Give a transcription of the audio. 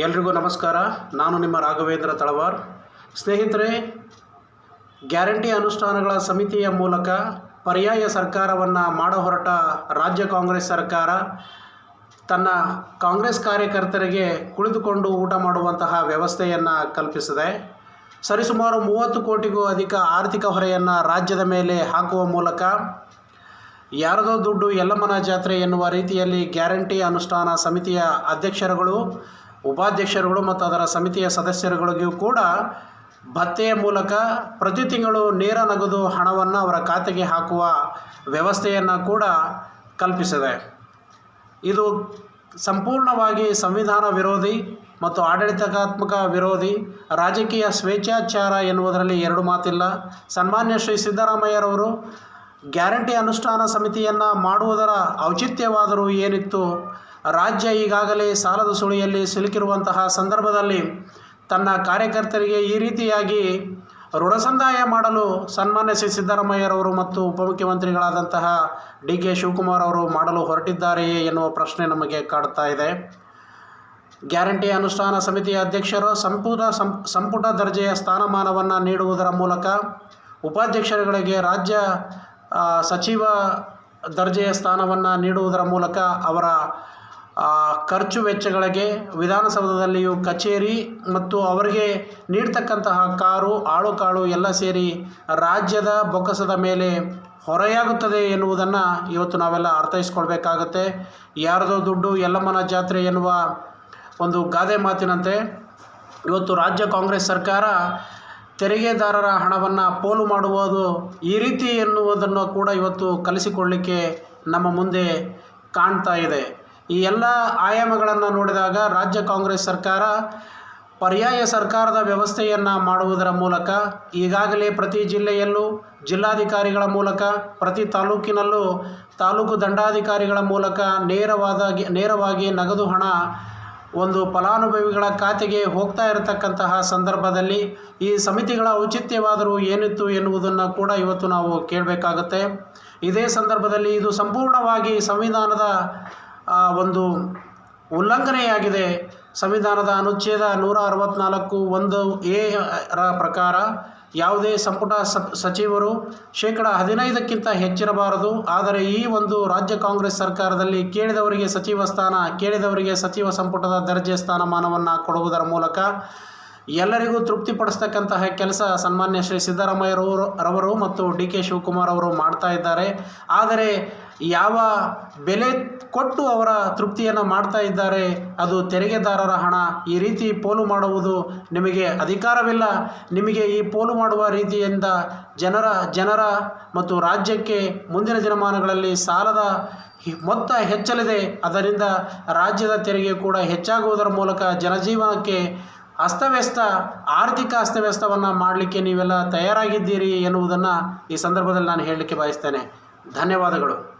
ಎಲ್ರಿಗೂ ನಮಸ್ಕಾರ. ನಾನು ನಿಮ್ಮ ರಾಘವೇಂದ್ರ ತಳವಾರ್. ಸ್ನೇಹಿತರೆ, ಗ್ಯಾರಂಟಿ ಅನುಷ್ಠಾನಗಳ ಸಮಿತಿಯ ಮೂಲಕ ಪರ್ಯಾಯ ಸರ್ಕಾರವನ್ನು ಮಾಡ ಹೊರಟ ರಾಜ್ಯ ಕಾಂಗ್ರೆಸ್ ಸರ್ಕಾರ ತನ್ನ ಕಾಂಗ್ರೆಸ್ ಕಾರ್ಯಕರ್ತರಿಗೆ ಕುಳಿತುಕೊಂಡು ಊಟ ಮಾಡುವಂತಹ ವ್ಯವಸ್ಥೆಯನ್ನು ಕಲ್ಪಿಸಿದೆ. ಸರಿಸುಮಾರು ಮೂವತ್ತು ಕೋಟಿಗೂ ಅಧಿಕ ಆರ್ಥಿಕ ಹೊರೆಯನ್ನು ರಾಜ್ಯದ ಮೇಲೆ ಹಾಕುವ ಮೂಲಕ ಯಾರದೋ ದುಡ್ಡು ಯಲ್ಲಮ್ಮನ ಜಾತ್ರೆ ಎನ್ನುವ ರೀತಿಯಲ್ಲಿ ಗ್ಯಾರಂಟಿ ಅನುಷ್ಠಾನ ಸಮಿತಿಯ ಅಧ್ಯಕ್ಷರುಗಳು ಉಪಾಧ್ಯಕ್ಷರುಗಳು ಮತ್ತು ಅದರ ಸಮಿತಿಯ ಸದಸ್ಯರುಗಳಿಗೂ ಕೂಡ ಭತ್ತೆಯ ಮೂಲಕ ಪ್ರತಿ ತಿಂಗಳು ನೇರ ನಗದು ಹಣವನ್ನು ಅವರ ಖಾತೆಗೆ ಹಾಕುವ ವ್ಯವಸ್ಥೆಯನ್ನು ಕೂಡ ಕಲ್ಪಿಸಿದೆ. ಇದು ಸಂಪೂರ್ಣವಾಗಿ ಸಂವಿಧಾನ ವಿರೋಧಿ ಮತ್ತು ಆಡಳಿತಾತ್ಮಕ ವಿರೋಧಿ, ರಾಜಕೀಯ ಸ್ವೇಚ್ಛಾಚಾರ ಎನ್ನುವುದರಲ್ಲಿ ಎರಡು ಮಾತಿಲ್ಲ. ಸನ್ಮಾನ್ಯ ಶ್ರೀ ಸಿದ್ದರಾಮಯ್ಯರವರು ಗ್ಯಾರಂಟಿ ಅನುಷ್ಠಾನ ಸಮಿತಿಯನ್ನು ಮಾಡುವುದರ ಔಚಿತ್ಯವಾದರೂ ಏನಿತ್ತು? ರಾಜ್ಯ ಈಗಾಗಲೇ ಸಾಲದ ಸುಳಿಯಲ್ಲಿ ಸಿಲುಕಿರುವಂತಹ ಸಂದರ್ಭದಲ್ಲಿ ತನ್ನ ಕಾರ್ಯಕರ್ತರಿಗೆ ಈ ರೀತಿಯಾಗಿ ಋಣಸಂದಾಯ ಮಾಡಲು ಸನ್ಮಾನ್ಯ ಶ್ರೀ ಸಿದ್ದರಾಮಯ್ಯರವರು ಮತ್ತು ಉಪಮುಖ್ಯಮಂತ್ರಿಗಳಾದಂತಹ ಡಿ ಕೆ ಶಿವಕುಮಾರ್ ಅವರು ಮಾಡಲು ಹೊರಟಿದ್ದಾರೆಯೇ ಎನ್ನುವ ಪ್ರಶ್ನೆ ನಮಗೆ ಕಾಡ್ತಾ ಇದೆ. ಗ್ಯಾರಂಟಿ ಅನುಷ್ಠಾನ ಸಮಿತಿಯ ಅಧ್ಯಕ್ಷರು ಸಂಪುಟ ಸಂಪುಟ ದರ್ಜೆಯ ಸ್ಥಾನಮಾನವನ್ನು ನೀಡುವುದರ ಮೂಲಕ ಉಪಾಧ್ಯಕ್ಷರುಗಳಿಗೆ ರಾಜ್ಯ ಸಚಿವ ದರ್ಜೆಯ ಸ್ಥಾನವನ್ನು ನೀಡುವುದರ ಮೂಲಕ ಅವರ ಖರ್ಚು ವೆಚ್ಚಗಳಿಗೆ ವಿಧಾನಸೌಧದಲ್ಲಿಯೂ ಕಚೇರಿ ಮತ್ತು ಅವರಿಗೆ ನೀಡ್ತಕ್ಕಂತಹ ಕಾರು ಆಳು ಕಾಳು ಎಲ್ಲ ಸೇರಿ ರಾಜ್ಯದ ಬೊಕ್ಕಸದ ಮೇಲೆ ಹೊರೆಯಾಗುತ್ತದೆ ಎನ್ನುವುದನ್ನು ಇವತ್ತು ನಾವೆಲ್ಲ ಅರ್ಥೈಸ್ಕೊಳ್ಬೇಕಾಗತ್ತೆ. ಯಾರದೋ ದುಡ್ಡು ಯಲ್ಲಮ್ಮನ ಜಾತ್ರೆ ಎನ್ನುವ ಒಂದು ಗಾದೆ ಮಾತಿನಂತೆ ಇವತ್ತು ರಾಜ್ಯ ಕಾಂಗ್ರೆಸ್ ಸರ್ಕಾರ ತೆರಿಗೆದಾರರ ಹಣವನ್ನು ಪೋಲು ಮಾಡುವುದು ಈ ರೀತಿ ಎನ್ನುವುದನ್ನು ಕೂಡ ಇವತ್ತು ಕಲಿಸಿಕೊಳ್ಳಿಕ್ಕೆ ನಮ್ಮ ಮುಂದೆ ಕಾಣ್ತಾ ಇದೆ. ಈ ಎಲ್ಲ ಆಯಾಮಗಳನ್ನು ನೋಡಿದಾಗ ರಾಜ್ಯ ಕಾಂಗ್ರೆಸ್ ಸರ್ಕಾರ ಪರ್ಯಾಯ ಸರ್ಕಾರದ ವ್ಯವಸ್ಥೆಯನ್ನು ಮಾಡುವುದರ ಮೂಲಕ, ಈಗಾಗಲೇ ಪ್ರತಿ ಜಿಲ್ಲೆಯಲ್ಲೂ ಜಿಲ್ಲಾಧಿಕಾರಿಗಳ ಮೂಲಕ, ಪ್ರತಿ ತಾಲೂಕಿನಲ್ಲೂ ತಾಲೂಕು ದಂಡಾಧಿಕಾರಿಗಳ ಮೂಲಕ ನೇರವಾದಾಗಿ, ನೇರವಾಗಿ ನಗದು ಹಣ ಒಂದು ಫಲಾನುಭವಿಗಳ ಖಾತೆಗೆ ಹೋಗ್ತಾ ಇರತಕ್ಕಂತಹ ಸಂದರ್ಭದಲ್ಲಿ ಈ ಸಮಿತಿಗಳ ಔಚಿತ್ಯವಾದರೂ ಏನಿತ್ತು ಎನ್ನುವುದನ್ನು ಕೂಡ ಇವತ್ತು ನಾವು ಕೇಳಬೇಕಾಗತ್ತೆ. ಇದೇ ಸಂದರ್ಭದಲ್ಲಿ ಇದು ಸಂಪೂರ್ಣವಾಗಿ ಸಂವಿಧಾನದ ಒಂದು ಉಲ್ಲಂಘನೆಯಾಗಿದೆ. ಸಂವಿಧಾನದ ಅನುಚ್ಛೇದ ನೂರ ಅರವತ್ತ್ನಾಲ್ಕು ಒಂದು ಎ ರ ಪ್ರಕಾರ ಯಾವುದೇ ಸಂಪುಟ ಸಚಿವರು ಶೇಕಡ ಹದಿನೈದಕ್ಕಿಂತ ಹೆಚ್ಚಿರಬಾರದು. ಆದರೆ ಈ ಒಂದು ರಾಜ್ಯ ಕಾಂಗ್ರೆಸ್ ಸರ್ಕಾರದಲ್ಲಿ ಕೇಳಿದವರಿಗೆ ಸಚಿವ ಸ್ಥಾನ, ಕೇಳಿದವರಿಗೆ ಸಚಿವ ಸಂಪುಟದ ದರ್ಜೆ ಸ್ಥಾನಮಾನವನ್ನು ಕೊಡುವುದರ ಮೂಲಕ ಎಲ್ಲರಿಗೂ ತೃಪ್ತಿಪಡಿಸ್ತಕ್ಕಂತಹ ಕೆಲಸ ಸನ್ಮಾನ್ಯ ಶ್ರೀ ಸಿದ್ದರಾಮಯ್ಯರವರು, ರವರು ಮತ್ತು ಡಿ ಕೆ ಶಿವಕುಮಾರ್ ಅವರು ಮಾಡ್ತಾ ಇದ್ದಾರೆ. ಆದರೆ ಯಾವ ಬೆಲೆ ಕೊಟ್ಟು ಅವರ ತೃಪ್ತಿಯನ್ನು ಮಾಡ್ತಾ ಇದ್ದಾರೆ, ಅದು ತೆರಿಗೆದಾರರ ಹಣ. ಈ ರೀತಿ ಪೋಲು ಮಾಡುವುದು ನಿಮಗೆ ಅಧಿಕಾರವಿಲ್ಲ. ನಿಮಗೆ ಈ ಪೋಲು ಮಾಡುವ ರೀತಿಯಿಂದ ಜನರ ಜನರ ಮತ್ತು ರಾಜ್ಯಕ್ಕೆ ಮುಂದಿನ ದಿನಮಾನಗಳಲ್ಲಿ ಸಾಲದ ಮೊತ್ತ ಹೆಚ್ಚಲಿದೆ. ಅದರಿಂದ ರಾಜ್ಯದ ತೆರಿಗೆ ಕೂಡ ಹೆಚ್ಚಾಗುವುದರ ಮೂಲಕ ಜನಜೀವನಕ್ಕೆ ಅಸ್ತವ್ಯಸ್ತ ಆರ್ಥಿಕ ಅಸ್ತವ್ಯಸ್ತವನ್ನು ಮಾಡಲಿಕ್ಕೆ ನೀವೆಲ್ಲ ತಯಾರಾಗಿದ್ದೀರಿ ಎನ್ನುವುದನ್ನು ಈ ಸಂದರ್ಭದಲ್ಲಿ ನಾನು ಹೇಳಲಿಕ್ಕೆ ಬಯಸ್ತೇನೆ. ಧನ್ಯವಾದಗಳು.